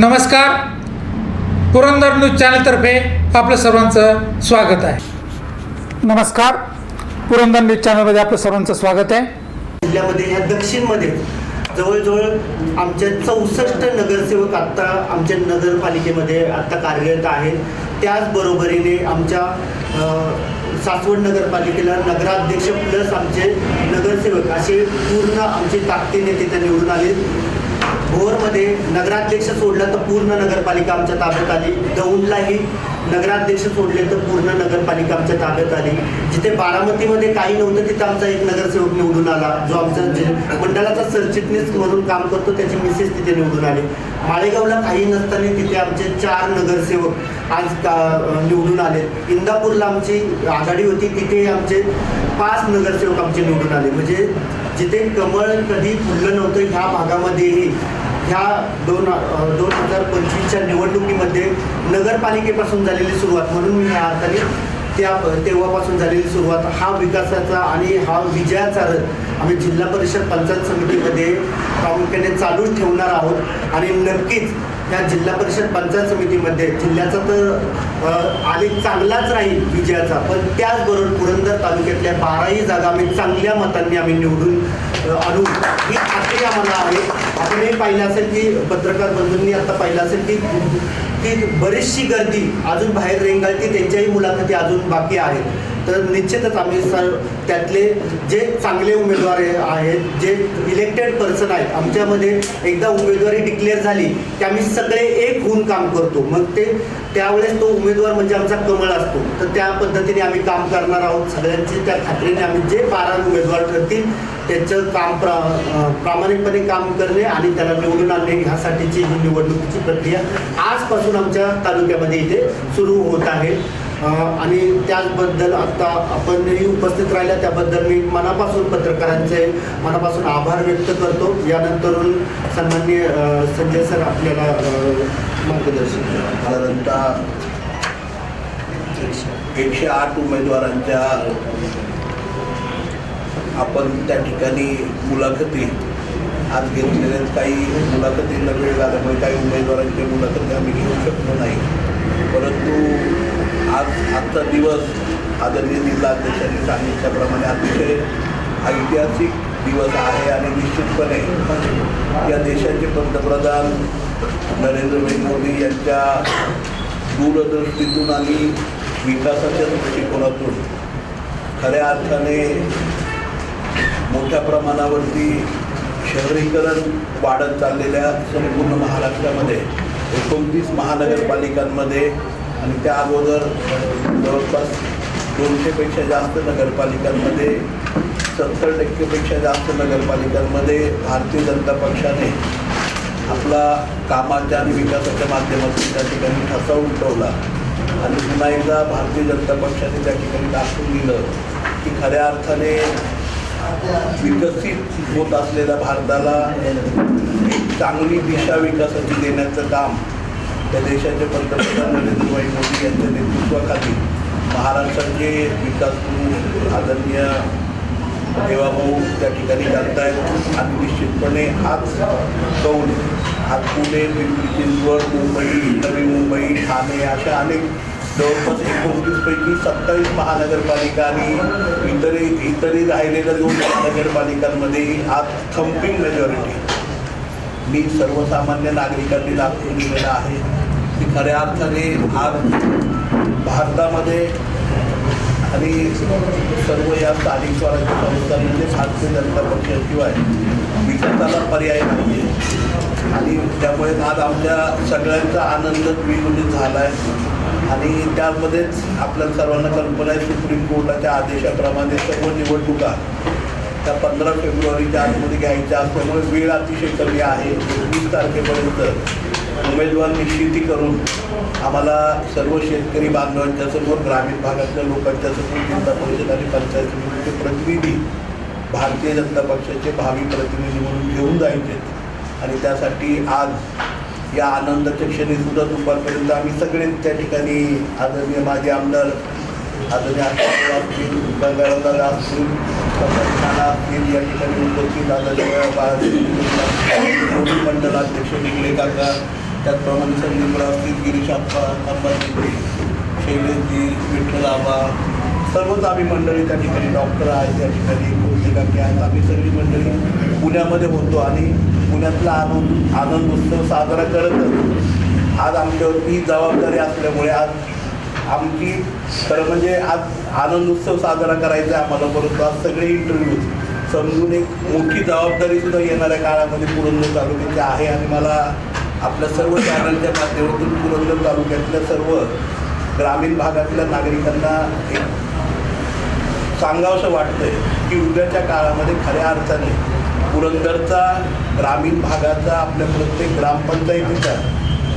नमस्कार. पुरंदर न्यूज चॅनलतर्फे आपलं सर्वांचं स्वागत आहे. नमस्कार. पुरंदर न्यूज चॅनलमध्ये आपलं सर्वांचं स्वागत आहे. जिल्ह्यामध्ये ह्या दक्षिणमध्ये जवळजवळ आमच्या चौसष्ट नगरसेवक आत्ता आमच्या नगरपालिकेमध्ये आत्ता कार्यरत आहेत. त्याचबरोबरीने आमच्या सासवड नगरपालिकेला नगराध्यक्ष प्लस आमचे नगरसेवक असे पूर्ण आमचे ताकदीने तिथे निवडून आले. भोरमध्ये नगराध्यक्ष सोडला तर पूर्ण नगरपालिका आमच्या ताब्यात आली. दौंडलाही नगराध्यक्ष सोडले तर पूर्ण नगरपालिका आमच्या ताब्यात आली. जिथे बारामतीमध्ये काही नव्हतं तिथे आमचा एक नगरसेवक निवडून आला. जो आमचा मंडळाचा सरचिटणीस म्हणून काम करतो त्याची मिसेस तिथे निवडून आले. माळेगावला काही नसताना तिथे आमचे चार नगरसेवक आज का निवडून आले. इंदापूरला आमची आघाडी होती तिथे आमचे पाच नगरसेवक आमचे निवडून आले. म्हणजे जिथे कमळ कधी फुललं नव्हतं ह्या भागामध्येही ह्या दोन दोन हजार पंचवीसच्या निवडणुकीमध्ये नगरपालिकेपासून झालेली सुरुवात म्हणून मी ह्या अर्थाने त्या तेव्हापासून झालेली सुरुवात हा विकासाचा आणि हा विजयाचा रथ आम्ही जिल्हा परिषद पंचायत समितीमध्ये प्रामुख्याने चालूच ठेवणार आहोत. आणि नक्कीच या जिल्हा परिषद पंचायत समितीमध्ये जिल्ह्याचा तर आलेख चांगलाच राहील विजयाचा पण त्याचबरोबर पुरंदर तालुक्यातल्या बाराही जागा आम्ही चांगल्या मतांनी आम्ही निवडून आणू. ही खात्री आम्हाला आहे. आपण हे पाहिलं असेल की पत्रकार बंधूंनी आता पाहिलं असेल की की बरीचशी गर्दी अजून बाहेर रेंगाळती त्यांच्याही मुलाखती अजून बाकी आहेत. तर निश्चितच आम्ही सर त्यातले जे चांगले उमेदवार आहेत जे इलेक्टेड पर्सन आहेत आमच्यामध्ये एकदा उमेदवारी डिक्लेअर झाली की आम्ही सगळे एक होऊन काम करतो. मग ते त्यावेळेस तो उमेदवार म्हणजे आमचा कमळ असतो. तर त्या पद्धतीने आम्ही काम करणार आहोत. सगळ्यांची त्या खात्रीने आम्ही जे बारा उमेदवार ठरतील त्याचं काम प्रा प्रामाणिकपणे काम करणे आणि त्याला निवडून आणणे ह्यासाठीची ही निवडणुकीची प्रक्रिया आजपासून आमच्या तालुक्यामध्ये इथे सुरू होत आहे. आणि त्याचबद्दल आता आपणही उपस्थित राहिल्या त्याबद्दल मी मनापासून पत्रकारांचे मनापासून आभार व्यक्त करतो. यानंतर सन्मान्य संजय सर आपल्याला मार्गदर्शन साधारणतः एकशे आठ उमेदवारांच्या आपण त्या ठिकाणी मुलाखती आज घेतलेल्या काही मुलाखतींना वेळ लागल्यामुळे काही उमेदवारांच्या मुलाखती आम्ही घेऊ शकलो नाही. परंतु आज आजचा दिवस आदरणीय जिल्हाध्यक्षांनी सांगितल्याप्रमाणे अतिशय ऐतिहासिक दिवस आहे आणि निश्चितपणे या देशाचे पंतप्रधान नरेंद्र मोदी यांच्या दूरदृष्टीतून आणि विकासाच्या दृष्टिकोनातून खऱ्या अर्थाने मोठ्या प्रमाणावरती शहरीकरण वाढत चाललेल्या संपूर्ण महाराष्ट्रामध्ये एकोणतीस महानगरपालिकांमध्ये आणि त्या अगोदर जवळपास दोनशेपेक्षा जास्त नगरपालिकांमध्ये सत्तर टक्केपेक्षा जास्त नगरपालिकांमध्ये भारतीय जनता पक्षाने आपला कामाच्या आणि विकासाच्या माध्यमातून त्या ठिकाणी ठसा उमटवला. आणि पुन्हा एकदा भारतीय जनता पक्षाने त्या ठिकाणी दाखवून दिलं की खऱ्या अर्थाने विकसित होत असलेल्या भारताला एक चांगली दिशा विकासाची देण्याचं काम त्या देशाचे पंतप्रधान नरेंद्रभाई मोदी यांच्या नेतृत्वाखाली महाराष्ट्राचे विकास गुरु आदरणीय देवाभाऊ त्या ठिकाणी करतायत. आणि निश्चितपणे हाच कौल हात पुणे पिंपरी चिंचवड मुंबई नवी मुंबई ठाणे अशा अनेक जवळपास एकोणतीसपैकी सत्तावीस महानगरपालिका आणि इतरही इतरही राहिलेल्या दोन महानगरपालिकांमध्ये आज थंपिंग मेजॉरिटी मी सर्वसामान्य नागरिकांनी दाखवून दिलेला आहे. की खऱ्या अर्थाने आज भारतामध्ये आणि सर्व या स्थानिक स्वराज्य संस्थांमध्ये भारतीय जनता पक्षाशिवाय विकासाला पर्याय नाही आहे आणि त्यामुळे आज आमच्या सगळ्यांचा आनंद द्विगुणित झाला आहे आणि त्यामध्येच आपल्या सर्वांना कल्पना आहे सुप्रीम कोर्टाच्या आदेशाप्रमाणे सर्व निवडणुका त्या पंधरा फेब्रुवारीच्या आतमध्ये घ्यायच्या असल्यामुळे वेळ अतिशय कमी आहे. वीस तारखेपर्यंत उमेदवार निश्चिती करून आम्हाला सर्व शेतकरी बांधवांच्या समोर ग्रामीण भागातल्या लोकांच्या समोर जिल्हा परिषद आणि पंचायत समितीचे प्रतिनिधी भारतीय जनता पक्षाचे भावी प्रतिनिधी म्हणून घेऊन जायचे आणि त्यासाठी आज या आनंदाच्या क्षणी सुद्धा दुपारपर्यंत आम्ही सगळे त्या ठिकाणी आदरणीय माझे आमदार आदरणीय आशीर्वाद असतील गंगारामदादा असतील खाना असतील या ठिकाणी उपस्थित आदरणीय मंडलाध्यक्ष निगले काका त्याचप्रमाणे संदीपराव असतील गिरीश आप्पा अंबाजी शैलेशजी विठ्ठल आबा सर्वच आम्ही मंडळी त्या ठिकाणी डॉक्टर आहेत त्या ठिकाणी कोणते काकी आहेत आम्ही सगळी मंडळी पुण्यामध्ये होतो आणि पुण्यातला आनंद आनंद उत्सव साजरा करतच. आज आमच्यावरती ही जबाबदारी असल्यामुळे आज आमची खरं म्हणजे आज आनंद उत्सव साजरा करायचा आहे आम्हाला. परंतु आज सगळे इंटरव्ह्यूज समजून एक मोठी जबाबदारी सुद्धा येणाऱ्या काळामध्ये पुरंदर तालुक्याची आहे आणि मला आपल्या सर्व चॅनलच्या माध्यमातून पुरंदर तालुक्यातल्या सर्व ग्रामीण भागातल्या नागरिकांना एक सांगावंसं वाटतंय की उद्याच्या काळामध्ये खऱ्या अर्थाने पुरंदरचा ग्रामीण भागाचा आपल्या प्रत्येक ग्रामपंचायतीचा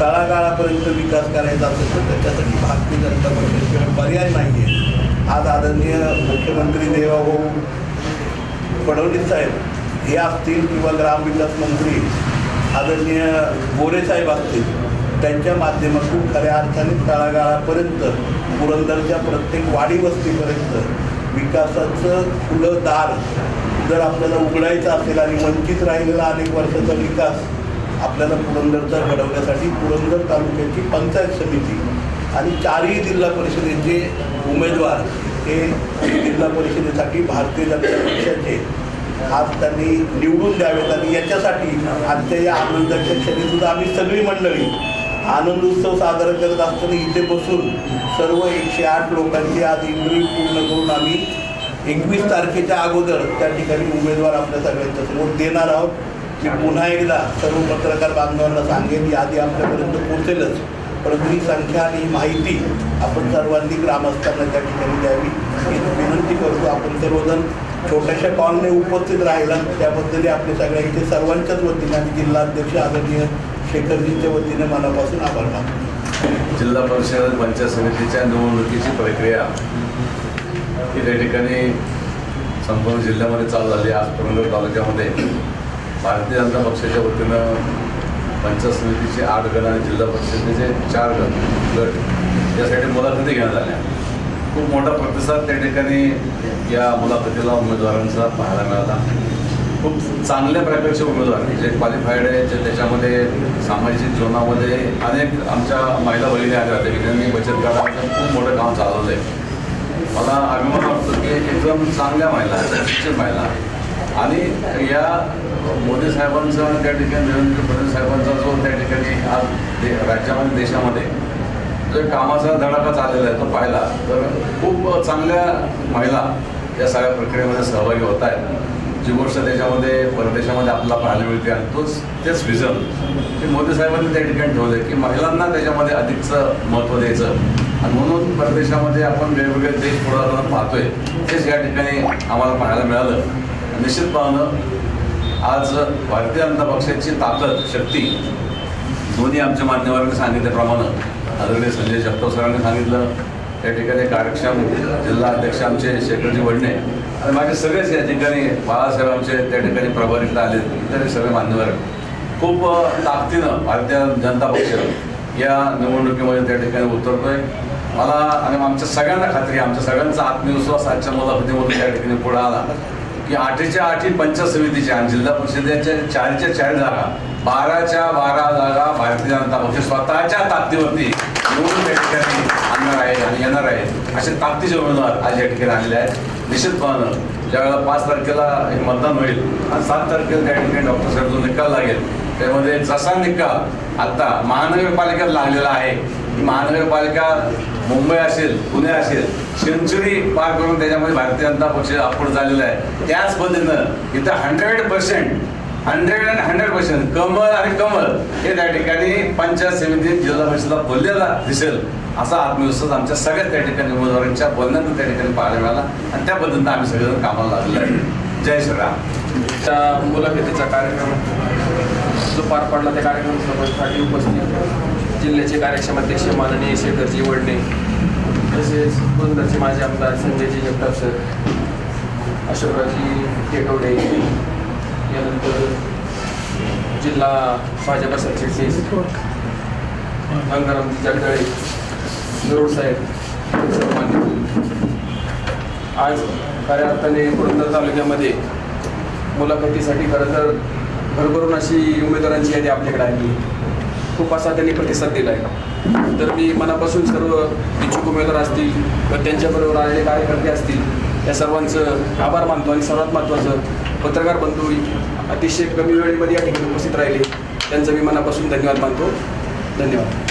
तळागाळापर्यंत विकास करायचा असेल तर त्याच्यासाठी भारतीय जनता पक्षाशिवाय पर्याय नाही आहे आज आदरणीय मुख्यमंत्री देवाभाऊ फडणवीस साहेब हे असतील किंवा ग्रामविकास मंत्री आदरणीय गोरे साहेब असतील त्यांच्या माध्यमातून खऱ्या अर्थाने तळागाळापर्यंत पुरंदरच्या प्रत्येक वाडी वस्तीपर्यंत विकासाचं खुलं दार जर आपल्याला उघडायचं असेल आणि वंचित राहिलेला अनेक वर्षाचा विकास आपल्याला पुरंदरचा घडवण्यासाठी पुरंदर तालुक्याची पंचायत समिती आणि चारही जिल्हा परिषदेचे उमेदवार हे जिल्हा परिषदेसाठी भारतीय जनता पक्षाचे आज त्यांनी निवडून द्यावेत आणि याच्यासाठी आजच्या या आनंदाच्या क्षणीसुद्धा आम्ही सगळी मंडळी आनंद उत्सव साजरा करत असताना इथे बसून सर्व एकशे आठ लोकांची आज इंद्रिय पूर्ण करून आम्ही एकवीस तारखेच्या अगोदर त्या ठिकाणी उमेदवार आपल्या सगळ्यांच्या समोर देणार आहोत. मी पुन्हा एकदा सर्व पत्रकार बांधवांना सांगेन यादी आपल्यापर्यंत पोहोचेलच. परंतु ही संख्या आणि ही माहिती आपण सर्वांनी ग्रामस्थांना त्या ठिकाणी द्यावी. ही विनंती करतो आपण सर्वजण छोट्याशा कॉलने उपस्थित राहिला त्याबद्दल आपले सगळ्यांचे सर्वांच्याच वतीने आणि जिल्हाध्यक्ष आदरणीय शेखरजींच्या वतीने मनापासून आभार मानतो. जिल्हा परिषद पंचायत समितीच्या निवडणुकीची प्रक्रिया की त्या ठिकाणी संपूर्ण जिल्ह्यामध्ये चालू झाली. आज पुरंदर तालुक्यामध्ये भारतीय जनता पक्षाच्या वतीनं पंचायत समितीचे आठ गण आणि जिल्हा परिषदेचे चार गण गट यासाठी मुलाखती घेण्यात आल्या. खूप मोठा प्रतिसाद त्या ठिकाणी या मुलाखतीला उमेदवारांचा पाहायला मिळाला. खूप चांगल्या प्रकारचे उमेदवार जे क्वालिफाईड आहे जे त्याच्यामध्ये सामाजिक जीवनामध्ये अनेक आमच्या महिला बहिणी आल्या होत्या की त्यांनी बचत गटाचं खूप मोठं काम चालवलं आहे मला अभिमान वाटतो की एकदम चांगल्या महिला शिक्षित महिला. आणि या मोदी साहेबांचा त्या ठिकाणी देवेंद्र फडणवीस साहेबांचा जो त्या ठिकाणी आज दे राज्यामध्ये देशामध्ये जो कामाचा धडाका चाललेला आहे तो पाहिला तर खूप चांगल्या महिला या सगळ्या प्रक्रियेमध्ये सहभागी होत आहेत. जी गोष्ट त्याच्यामध्ये परदेशामध्ये आपल्याला पाहायला मिळते आणि तोच तेच विजन ते मोदी साहेबांनी त्या ठिकाणी ठेवलं की महिलांना त्याच्यामध्ये अधिकचं महत्त्व द्यायचं. आणि म्हणून परदेशामध्ये आपण वेगवेगळे देश पुढे पाहतोय तेच या ठिकाणी आम्हाला पाहायला मिळालं. निश्चितपणानं आज भारतीय जनता पक्षाची ताकद शक्ती दोन्ही आमच्या मान्यवरांनी सांगितल्याप्रमाणे आदरणीय संजय जगताप सरांनी सांगितलं त्या ठिकाणी कार्यक्षम जिल्हा अध्यक्ष आमचे शेखरजी वडणे आणि माझे सगळेच या ठिकाणी बाळासाहेब आमचे त्या ठिकाणी प्रभारीला आले इतर सगळे मान्यवर. खूप ताकदीनं भारतीय जनता पक्ष या निवडणुकीमध्ये त्या ठिकाणी उतरतोय. मला आणि आमच्या सगळ्यांना खात्री आमच्या सगळ्यांचा आत्मविश्वास आजच्या मुलाखतीमधून त्या ठिकाणी पुढे आला. की आठीच्या आठी पंचायत समितीच्या आणि जिल्हा परिषदेच्या चारच्या चार जागा बाराच्या बारा जागा भारतीय जनता पक्ष स्वतःच्या ताकदीवरती निवडून त्या ठिकाणी आणणार आहे आणि येणार आहे. असे ताकदीचे उमेदवार आज या ठिकाणी आलेले आहेत. निश्चितपणानं ज्यावेळेला पाच तारखेला हे मतदान होईल आणि सात तारखेला त्या ठिकाणी डॉक्टर साहेब जो निकाल लागेल. त्यामध्ये जसा निकाल आता महानगरपालिकेत लागलेला आहे महानगरपालिका मुंबई असेल पुणे असेल सेंचुरी पार करून त्याच्यामध्ये भारतीय जनता पक्ष अप्रूड झालेला आहे. त्याच पद्धतीनं इथं hundred percent hundred and hundred percent Kamal आणि कमल हे त्या ठिकाणी पंचायत समितीत जिल्हा परिषदला बोललेला दिसेल. असा आत्मविश्वास आमच्या सगळ्या त्या ठिकाणी उमेदवारांच्या बोलण्यात त्या ठिकाणी पाहायला मिळाला. आणि त्या पद्धतीनं आम्ही सगळेजण कामाला लागलेलो आहे. जय श्रीराम त्या मुलाखतीचा कार्यक्रम जो पार पडला त्या कार्यक्रमासाठी उपस्थित जिल्ह्याचे कार्यक्षम अध्यक्ष माननीय शेखरजी वडणे तसेच पुरंदरचे माजी आमदार संजयजी जगताप सर अशोकरावजी टेटवडे यानंतर जिल्हा भाजपा सरचिटणीस गंगारामजी जगदळे गरुड साहेब सर्वांनी. आज खऱ्या अर्थाने पुरंदर तालुक्यामध्ये मुलाखतीसाठी खरं तर भरभरून अशी उमेदवारांची यादी आपल्याकडे आली खूप असा त्यांनी प्रतिसाद दिला आहे तर मी मनापासून सर्व इच्छुक उमेदवार असतील व त्यांच्याबरोबर आलेले कार्यकर्ते असतील या सर्वांचं आभार मानतो आणि सर्वात महत्त्वाचं पत्रकार बंधू अतिशय कमी वेळेमध्ये या ठिकाणी उपस्थित राहिले. त्यांचं मी मनापासून धन्यवाद मानतो. धन्यवाद.